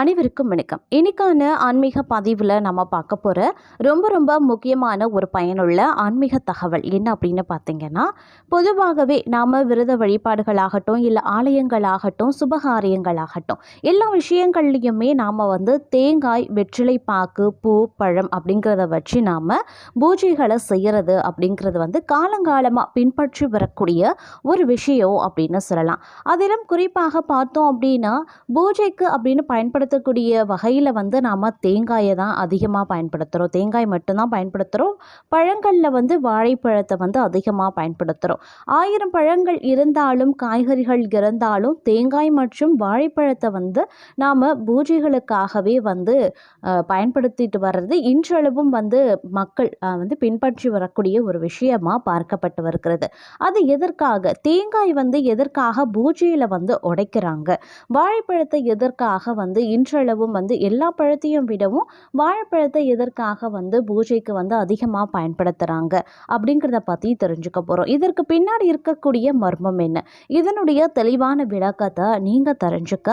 அனைவருக்கும் வணக்கம். இன்னைக்கான ஆன்மீக பதிவில் நம்ம பார்க்க போகிற ரொம்ப ரொம்ப முக்கியமான ஒரு பயனுள்ள ஆன்மீக தகவல் என்ன அப்படின்னு பார்த்தீங்கன்னா பொதுவாகவே நாம் விரத வழிபாடுகளாகட்டும் இல்லை ஆலயங்களாகட்டும் சுபகாரியங்களாகட்டும் எல்லா விஷயங்கள்லையுமே நாம் வந்து தேங்காய் வெற்றிலை பாக்கு பூ பழம் அப்படிங்கிறத வச்சு நாம் பூஜைகளை செய்கிறது அப்படிங்கிறது வந்து காலங்காலமாக பின்பற்றி வரக்கூடிய ஒரு விஷயம் அப்படின்னு சொல்லலாம். அதிலும் குறிப்பாக பார்த்தோம் அப்படின்னா பூஜைக்கு அப்படின்னு பயன்படுத்த பயன்படுத்தக்கூடிய வகையில் வந்து நாம் தேங்காயை தான் அதிகமாக பயன்படுத்துகிறோம் தேங்காய் மட்டும்தான் பயன்படுத்துகிறோம் பழங்களில் வந்து வாழைப்பழத்தை வந்து அதிகமாக பயன்படுத்துகிறோம் ஆயிரம் பழங்கள் இருந்தாலும் காய்கறிகள் இருந்தாலும் தேங்காய் மற்றும் வாழைப்பழத்தை வந்து நாம் பூஜைகளுக்காகவே வந்து பயன்படுத்திட்டு வர்றது இன்றளவும் வந்து மக்கள் வந்து பின்பற்றி வரக்கூடிய ஒரு விஷயமாக பார்க்கப்பட்டு வருகிறது. அது எதற்காக? தேங்காய் வந்து எதற்காக பூஜையில் வந்து உடைக்கிறாங்க? வாழைப்பழத்தை எதற்காக வந்து இன்றளவும் வந்து எல்லா பழத்தையும் விடவும் வாழைப்பழத்தை எதற்காக வந்து பூஜைக்கு வந்து அதிகமாக பயன்படுத்துகிறாங்க அப்படிங்கிறத பற்றி தெரிஞ்சுக்க போகிறோம் இதற்கு பின்னாடி இருக்கக்கூடிய மர்மம் என்ன? இதனுடைய தெளிவான விளக்கத்தை நீங்கள் தெரிஞ்சுக்க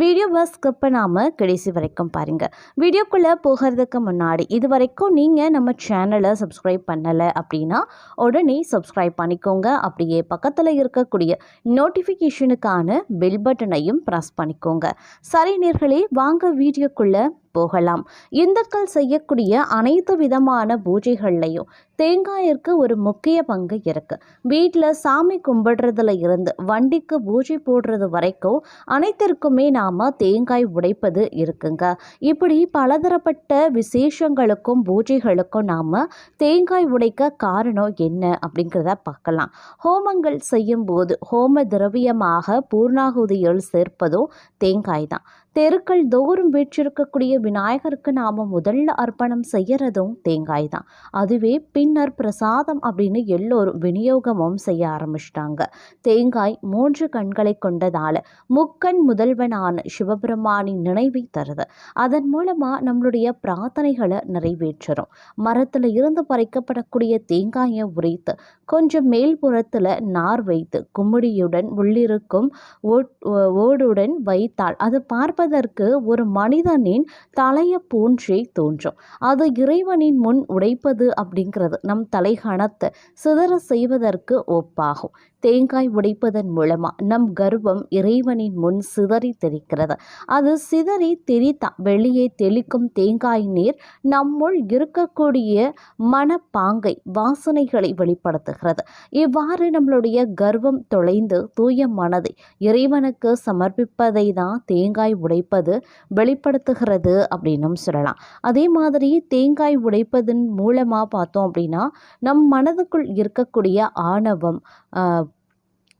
வீடியோவை ஸ்கிப் பண்ணாமல் கடைசி வரைக்கும் பாருங்கள் வீடியோக்குள்ளே போகிறதுக்கு முன்னாடி இது வரைக்கும் நீங்கள் நம்ம சேனலை சப்ஸ்கிரைப் பண்ணலை அப்படின்னா உடனே சப்ஸ்கிரைப் பண்ணிக்கோங்க. அப்படியே பக்கத்தில் இருக்கக்கூடிய நோட்டிஃபிகேஷனுக்கான பெல் பட்டனையும் ப்ரெஸ் பண்ணிக்கோங்க. சரி நேர்களே வாங்க வீடியோக்குள்ளே போகலாம். இந்துக்கள் செய்யக்கூடிய அனைத்து விதமான பூஜைகள்லையும் தேங்காயிற்கு ஒரு முக்கிய பங்கு இருக்கு. வீட்டில் சாமி கும்பிடுறதுல இருந்து வண்டிக்கு பூஜை போடுறது வரைக்கும் அனைத்திற்குமே நாம் தேங்காய் உடைப்பது இருக்குங்க. இப்படி பலதரப்பட்ட விசேஷங்களுக்கும் பூஜைகளுக்கும் நாம் தேங்காய் உடைக்க காரணம் என்ன அப்படிங்கிறத பார்க்கலாம். ஹோமங்கள் செய்யும் போது ஹோம திரவியமாக பூர்ணாகுதியில் சேர்ப்பதும் தேங்காய் தான். தெருக்கள் தோறும் வீற்றிருக்கக்கூடிய விநாயகருக்கு நாம் முதல்ல அர்ப்பணம் செய்யறதும் தேங்காய் தான் அதுவே பின்னர் பிரசாதம் அப்படின்னு எல்லோரும் விநியோகமும் செய்ய ஆரம்பிச்சிட்டாங்க. தேங்காய் மூன்று கண்களை கொண்டதால் முக்கண் முதல்வனான சிவபெருமானின் நினைவை தருது. அதன் மூலமாக நம்மளுடைய பிரார்த்தனைகளை நிறைவேற்றுறோம். மரத்தில் இருந்து பறிக்கப்படக்கூடிய தேங்காயை உரைத்து கொஞ்சம் மேல்புறத்தில் நார் வைத்து கும்மிடியுடன் உள்ளிருக்கும் ஓட்- ஓடுடன் வைத்தால் அது பார்ப்பதற்கு ஒரு மனிதனின் தலையை போன்றே தோன்றும். அது இறைவனின் முன் உடைப்பது அப்படிங்கிறது நம் தலைகணத்தை சிதற செய்வதற்கு ஒப்பாகும். தேங்காய் உடைப்பதன் மூலமாக நம் கர்வம் இறைவனின் முன் சிதறி தெரிக்கிறது அது சிதறி தெரித்தா வெளியே தெளிக்கும் தேங்காய் நீர் நம்முள் இருக்கக்கூடிய மனப்பாங்கை வாசனைகளை வெளிப்படுத்துகிறது. இவ்வாறு நம்மளுடைய கர்வம் தொலைந்து தூய மனதை இறைவனுக்கு சமர்ப்பிப்பதை தான் தேங்காய் உடைப்பது வெளிப்படுத்துகிறது அப்படின்னும் சொல்லலாம். அதே மாதிரி தேங்காய் உடைப்பதன் மூலமாக பார்த்தோம் அப்படின்னா நம் மனதுக்குள் இருக்கக்கூடிய ஆணவம்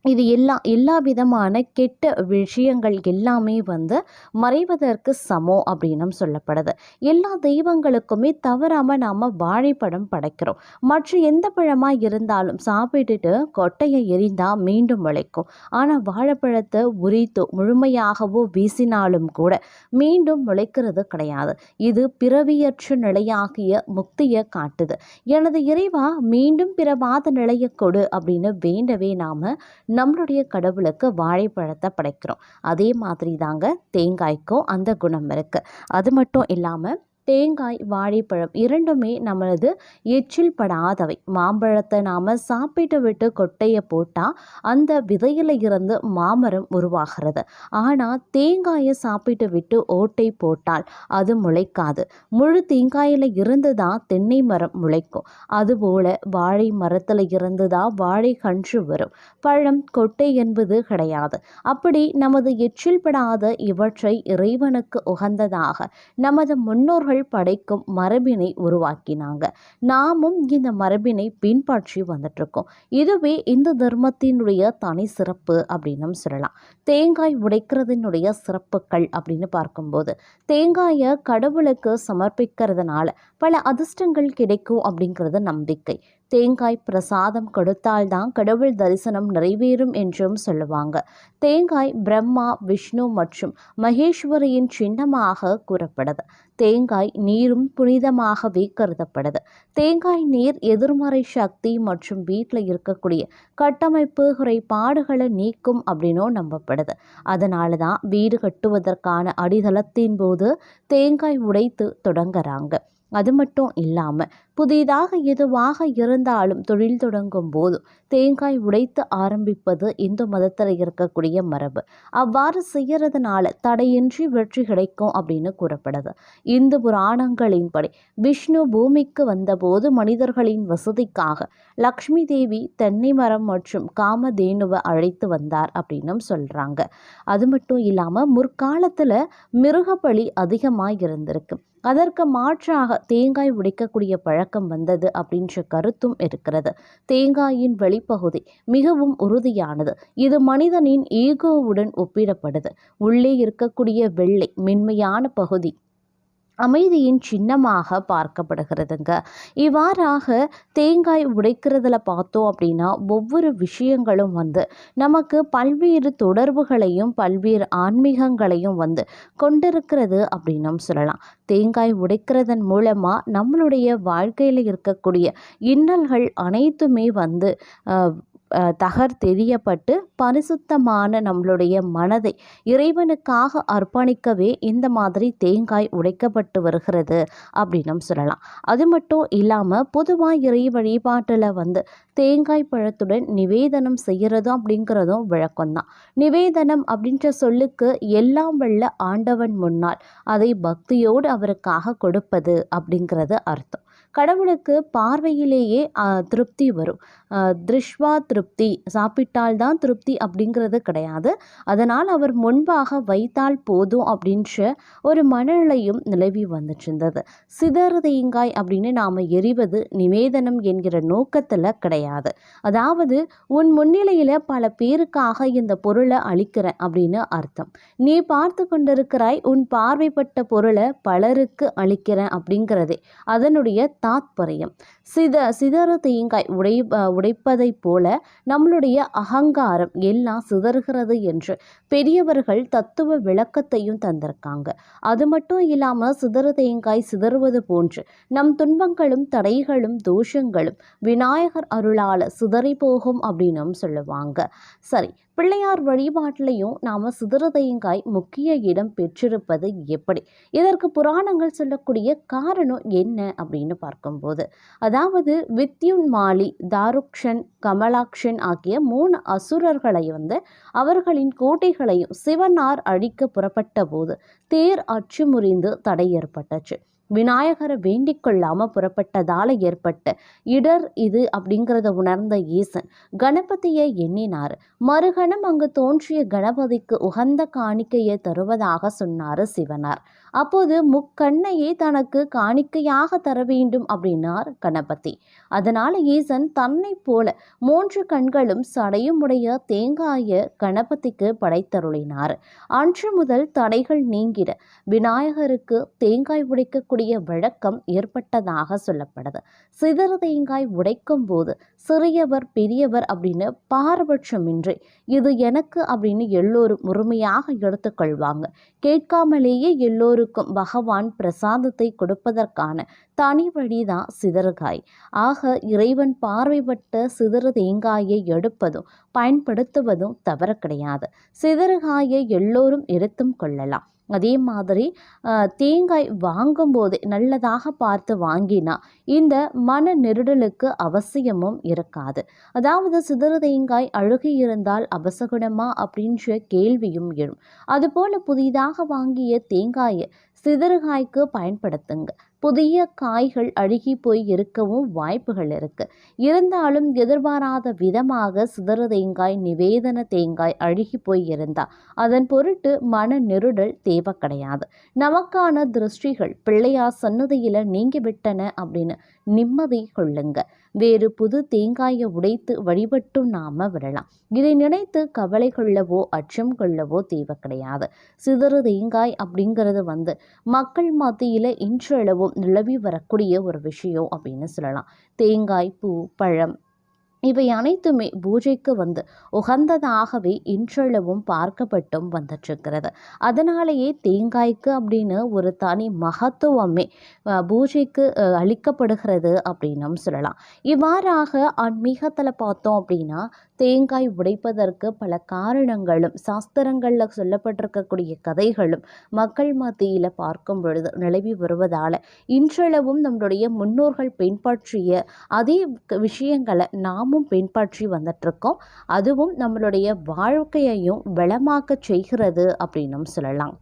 இது எல்லா எல்லா விதமான கெட்ட விஷயங்கள் எல்லாமே வந்து மறைவதற்கு சமம் அப்படின்னும் சொல்லப்படுது. எல்லா தெய்வங்களுக்குமே தவறாமல் நாம் வாழைப்பழம் படைக்கிறோம். மற்ற எந்த பழமாக இருந்தாலும் சாப்பிட்டுட்டு கொட்டையை எரிந்தால் மீண்டும் முளைக்கும் ஆனால் வாழைப்பழத்தை உரித்து முழுமையாகவோ வீசினாலும் கூட மீண்டும் முளைக்கிறது கிடையாது. இது பிறவியற்ற நிலையாகிய முக்தியை காட்டுது. எனது இறைவா மீண்டும் பிறவாத நிலையை கொடு அப்படின்னு வேண்டவே நாம் நம்மளுடைய கடவுளுக்கு வாழைப்பழத்தை படைக்கிறோம். அதே மாதிரி தாங்க தேங்காய்க்கும் அந்த குணம் இருக்குது அது மட்டும் இல்லாமல் தேங்காய் வாழைப்பழம் இரண்டுமே நம்மளது எச்சில் படாதவை மாம்பழத்தை நாம் சாப்பிட்டு விட்டு கொட்டையை போட்டால் அந்த விதையில் இருந்து மாமரம் உருவாகிறது. ஆனால் தேங்காயை சாப்பிட்டு விட்டு ஓட்டை போட்டால் அது முளைக்காது. முழு தேங்காயில் இருந்து தான் தென்னை மரம் முளைக்கும். அதுபோல வாழை மரத்தில் இருந்து தான் வாழை கன்று வரும். பழம் கொட்டை என்பது கிடையாது. அப்படி நமது எச்சில் படாத இவற்றை இறைவனுக்கு உகந்ததாக நமது முன்னோர்கள் படைக்கும் மரபினை உருவாக்கினாங்க. நாமும் இந்த மரபினை பின்பற்றி வந்துட்டு இருக்கோம் இதுவே இந்து தர்மத்தினுடைய தனி சிறப்பு அப்படின்னு சொல்லலாம். தேங்காய் உடைக்கிறதுனுடைய சிறப்புகள் அப்படின்னு பார்க்கும்போது தேங்காயை கடவுளுக்கு சமர்ப்பிக்கிறதுனால பல அதிர்ஷ்டங்கள் கிடைக்கும் அப்படிங்கிறது நம்பிக்கை. தேங்காய் பிரசாதம் கொடுத்தால்தான் கடவுள் தரிசனம் நிறைவேறும் என்றும் சொல்லுவாங்க. தேங்காய் பிரம்மா விஷ்ணு மற்றும் மகேஸ்வரியின் சின்னமாக கூறப்படுது. தேங்காய் நீரும் புனிதமாகவே கருதப்படுது. தேங்காய் நீர் எதிர்மறை சக்தி மற்றும் வீட்டில் இருக்கக்கூடிய கட்டமைப்பு குறைபாடுகளை நீக்கும் அப்படின்னும் நம்பப்படுது. அதனால தான் வீடு கட்டுவதற்கான அடித்தளத்தின் போது தேங்காய் உடைத்து தொடங்குறாங்க. அது மட்டும் இல்லாமல் புதிதாக எதுவாக இருந்தாலும் தொழில் தொடங்கும் போது தேங்காய் உடைத்து ஆரம்பிப்பது இந்து மதத்தில் இருக்கக்கூடிய மரபு. அவ்வாறு செய்யறதுனால தடையின்றி வெற்றி கிடைக்கும் அப்படின்னு கூறப்படுது. இந்து புராணங்களின்படி விஷ்ணு பூமிக்கு வந்தபோது மனிதர்களின் வசதிக்காக லக்ஷ்மி தேவி தென்னை மரம் மற்றும் காமதேனுவை அழைத்து வந்தார் அப்படின்னும் சொல்கிறாங்க அது மட்டும் இல்லாமல் முற்காலத்தில் மிருகபலி அதிகமாக இருந்திருக்கு. அதற்கு மாற்றாக தேங்காய் உடைக்கக்கூடிய பழக்கம் வந்தது அப்படின்ற கருத்தும் இருக்கிறது. தேங்காயின் வெளிப்பகுதி மிகவும் உறுதியானது. இது மனிதனின் ஈகோவுடன் ஒப்பிடப்படுது. உள்ளே இருக்கக்கூடிய வெள்ளை மென்மையான பகுதி அமைதியின் சின்னமாக பார்க்கப்படுகிறதுங்க. இவ்வாறாக தேங்காய் உடைக்கிறதுல பார்த்தோம் அப்படின்னா ஒவ்வொரு விஷயங்களும் வந்து நமக்கு பல்வேறு தொடர்புகளையும் பல்வேறு ஆன்மீகங்களையும் வந்து கொண்டிருக்கிறது அப்படின்னும் சொல்லலாம். தேங்காய் உடைக்கிறதன் மூலமாக நம்மளுடைய வாழ்க்கையில் இருக்கக்கூடிய இன்னல்கள் அனைத்துமே வந்து தகர் தெரியப்பட்டு பரிசுத்தமான நம்மளுடைய மனதை இறைவனுக்காக அர்ப்பணிக்கவே இந்த மாதிரி தேங்காய் உடைக்கப்பட்டு வருகிறது அப்படின்னு சொல்லலாம். அது மட்டும் இல்லாமல் பொதுவாக இறை வழிபாட்டில் வந்து தேங்காய் பழத்துடன் நிவேதனம் செய்கிறதும் அப்படிங்கிறதும் வழக்கம்தான். நிவேதனம் அப்படின்ற சொல்லுக்கு எல்லாம் வல்ல ஆண்டவன் முன்னால் அதை பக்தியோடு அவருக்காக கொடுப்பது அப்படிங்கிறது அர்த்தம். கடவுளுக்கு பார்வையிலேயே திருப்தி வரும். திருஷ்வா திருப்தி சாப்பிட்டால் தான் திருப்தி அப்படிங்கிறது கிடையாது. அதனால் அவர் முன்பாக வைத்தால் போதும் அப்படின்ற ஒரு மனநிலையும் நிலவி வந்துட்டு இருந்தது சிதறு தேங்காய் அப்படின்னு நாம் எரிவது நிவேதனம் என்கிற நோக்கத்தில் கிடையாது. அதாவது உன் முன்னிலையில் பல பேருக்காக இந்த பொருளை அளிக்கிறேன் அப்படின்னு அர்த்தம். நீ பார்த்து கொண்டிருக்கிறாய் உன் பார்வைப்பட்ட பொருளை பலருக்கு அளிக்கிறேன் அப்படிங்கிறதே. அதனுடைய தாத்பரியம். சித சிதறு தேங்காய் உடை உடைப்பதைப் போல நம்மளுடைய அகங்காரம் எல்லாம் சிதறுகிறது என்று பெரியவர்கள் தத்துவ விளக்கத்தையும் தந்திருக்காங்க. அது மட்டும் இல்லாமல் சிதறு தேங்காய் சிதறுவது போன்று நம் துன்பங்களும் தடைகளும் தோஷங்களும் விநாயகர் அருளால் சிதறி போகும் அப்படின்னும் சொல்லுவாங்க. சரி பிள்ளையார் வழிபாட்டிலையும் நாம் சிதறதையங்காய் முக்கிய இடம் பெற்றிருப்பது எப்படி? இதற்கு புராணங்கள் சொல்லக்கூடிய காரணம் என்ன அப்படின்னு பார்க்கும்போது அதாவது வித்யுன் மாலி தாருக்ஷன் கமலாக்ஷன் ஆகிய மூணு அசுரர்களை வந்து அவர்களின் கோட்டைகளையும் சிவனார் அழிக்க புறப்பட்ட போது தேர் அச்சு முறிந்து தடை ஏற்பட்டுச்சு. விநாயகரை வேண்டிக் கொள்ளாமல் புறப்பட்டதால் ஏற்பட்ட இடர் இது அப்படிங்கிறத உணர்ந்த ஈசன் கணபதியை எண்ணினார். மறுகணம் அங்கு தோன்றிய கணபதிக்கு உகந்த காணிக்கையை தருவதாக சொன்னார் சிவனார். அப்போது முக்கண்ணையே தனக்கு காணிக்கையாக தர வேண்டும் அப்படின்னார் கணபதி. அதனால் ஈசன் தன்னை போல மூன்று கண்களும் சடையும் உடைய தேங்காய கணபதிக்கு படைத்தருளினார். அன்று முதல் தடைகள் நீங்கிட விநாயகருக்கு தேங்காய் உடைக்கக்கூடிய வழக்கம் ஏற்பட்டதாக சொல்லப்படுது. சிதறு தேங்காய் உடைக்கும் போது சிறியவர் பெரியவர் அப்படின்னு பாரபட்சமின்றி இது எனக்கு அப்படின்னு எல்லோரும் முழுமையாக எடுத்துக்கொள்வாங்க. கேட்காமலேயே எல்லோரும் எல்லோருக்கும் பகவான் பிரசாதத்தை கொடுப்பதற்கான தனி வழிதான் சிதறுகாய். ஆக இறைவன் பார்வைப்பட்ட சிதறு தேங்காயை எடுப்பதும் பயன்படுத்துவதும் தவறு கிடையாது. சிதறுகாயை எல்லோரும் எடுத்தும் கொள்ளலாம். அதே மாதிரி தேங்காய் வாங்கும்போதே நல்லதாக பார்த்து வாங்கினா இந்த மன நெருடலுக்கு அவசியமும் இருக்காது. அதாவது சிதறு தேங்காய் அழுகி இருந்தால் அபசகுணமா அப்படின்ற கேள்வியும் எழும். அதுபோல் புதிதாக வாங்கிய தேங்காயை சிதறுகாய்க்கு பயன்படுத்துங்க. புதிய காய்கள் அழுகி போய் இருக்கவும் வாய்ப்புகள் இருக்கு. இருந்தாலும் எதிர்பாராத விதமாக சிதறு தேங்காய் நிவேதன தேங்காய் அழுகி போய் இருந்தா. அதன் பொருட்டு மன நெருடல் தேவை கிடையாது. நமக்கான திருஷ்டிகள் பிள்ளையார் சன்னதியில நீங்கி விட்டன அப்படின்னு நிம்மதி கொள்ளுங்க. வேறு புது தேங்காயை உடைத்து வழிபட்டும் நாம விடலாம். இதை நினைத்து கவலை கொள்ளவோ அச்சம் கொள்ளவோ தேவை கிடையாது. சிதறு தேங்காய் அப்படிங்கிறது வந்து மக்கள் மத்தியில் இன்றளவும் நிலவி வரக்கூடிய ஒரு விஷயம் அப்படின்னு சொல்லலாம். தேங்காய் பூ பழம் இவை அனைத்துமே பூஜைக்கு வந்து உகந்ததாகவே இன்றளவும் பார்க்கப்பட்டும் வந்துட்டுருக்கிறது. அதனாலேயே தேங்காய்க்கு அப்படின்னு ஒரு தனி மகத்துவமே பூஜைக்கு அளிக்கப்படுகிறது அப்படின்னும் சொல்லலாம். இவ்வாறாக ஆன்மீகத்தில் பார்த்தோம் அப்படின்னா தேங்காய் உடைப்பதற்கு பல காரணங்களும் சாஸ்திரங்களில் சொல்லப்பட்டிருக்கக்கூடிய கதைகளும் மக்கள் மத்தியில் பார்க்கும் பொழுது நிலவி வருவதால் இன்றளவும் நம்மளுடைய முன்னோர்கள் பின்பற்றிய அதே க- விஷயங்களை நாமும் பின்பற்றி வந்துட்ருக்கோம் அதுவும் நம்மளுடைய வாழ்க்கையையும் வளமாக்க செய்கிறது அப்படின்னும் சொல்லலாம்.